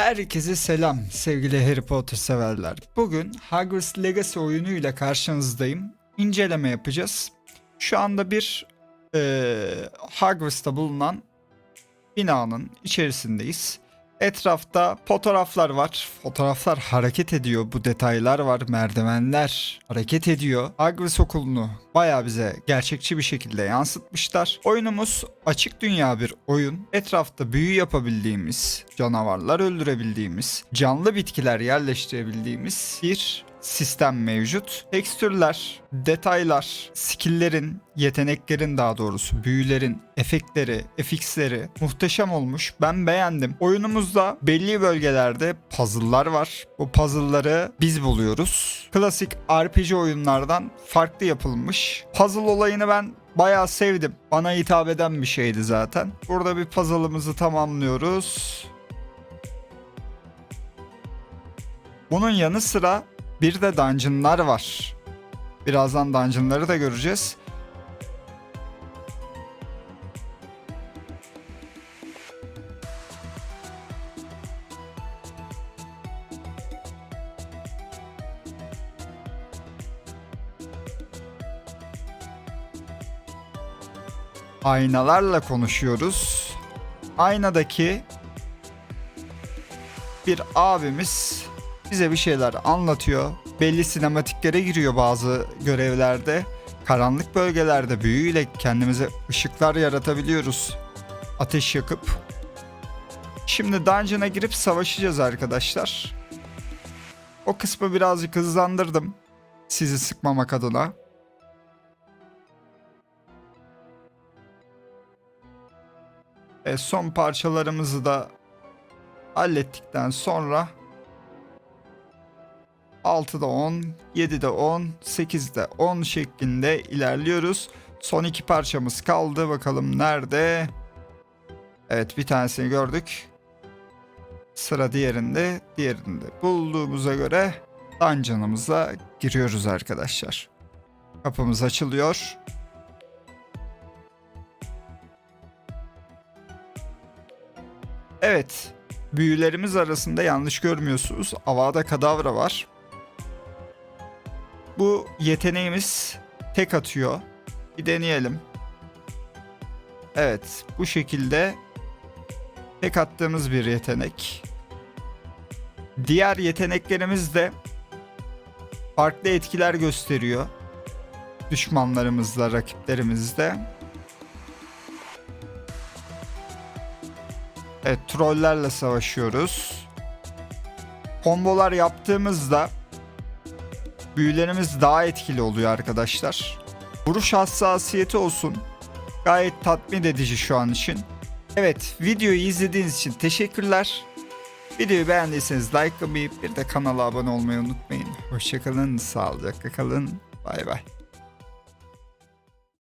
Herkese selam sevgili Harry Potter severler. Bugün Hogwarts Legacy oyunuyla karşınızdayım. İnceleme yapacağız. Şu anda bir eee Hogwarts'ta bulunan binanın içerisindeyiz. Etrafta fotoğraflar var. Fotoğraflar hareket ediyor. Bu detaylar var. Merdivenler hareket ediyor. Hogwarts okulunu baya bize gerçekçi bir şekilde yansıtmışlar. Oyunumuz açık dünya bir oyun. Etrafta büyü yapabildiğimiz, canavarlar öldürebildiğimiz, canlı bitkiler yerleştirebildiğimiz bir sistem mevcut. Tekstürler, detaylar, skill'lerin, yeteneklerin daha doğrusu, büyülerin, efektleri, FX'leri muhteşem olmuş. Ben beğendim. Oyunumuzda belli bölgelerde puzzle'lar var. Bu puzzle'ları biz buluyoruz. Klasik RPG oyunlardan farklı yapılmış. Puzzle olayını ben bayağı sevdim. Bana hitap eden bir şeydi zaten. Burada bir puzzle'ımızı tamamlıyoruz. Bunun yanı sıra bir de dungeonlar var. Birazdan dungeonları da göreceğiz. Aynalarla konuşuyoruz. Aynadaki bir abimiz bize bir şeyler anlatıyor. Belli sinematiklere giriyor bazı görevlerde. Karanlık bölgelerde büyüyle kendimize ışıklar yaratabiliyoruz. Ateş yakıp. Şimdi dungeon'a girip savaşacağız arkadaşlar. O kısmı birazcık hızlandırdım. Sizi sıkmamak adına. E, son parçalarımızı da hallettikten sonra 6'da 10, 7'de 10, 8'de 10 şeklinde ilerliyoruz. Son iki parçamız kaldı. Bakalım nerede? Evet bir tanesini gördük. Sıra diğerinde. Diğerinde bulduğumuza göre dungeon'ımıza giriyoruz arkadaşlar. Kapımız açılıyor. Evet. Büyülerimiz arasında yanlış görmüyorsunuz. Avada Kadavra var. Bu yeteneğimiz tek atıyor. Bir deneyelim. Evet, bu şekilde tek attığımız bir yetenek. Diğer yeteneklerimiz de farklı etkiler gösteriyor. Düşmanlarımızla, rakiplerimizle. Evet, trollerle savaşıyoruz. Kombolar yaptığımızda büyülerimiz daha etkili oluyor arkadaşlar. Vuruş hassasiyeti olsun. Gayet tatmin edici şu an için. Evet videoyu izlediğiniz için teşekkürler. Videoyu beğendiyseniz like bir de kanala abone olmayı unutmayın. Hoşçakalın, sağlıcakla kalın. Bay bay.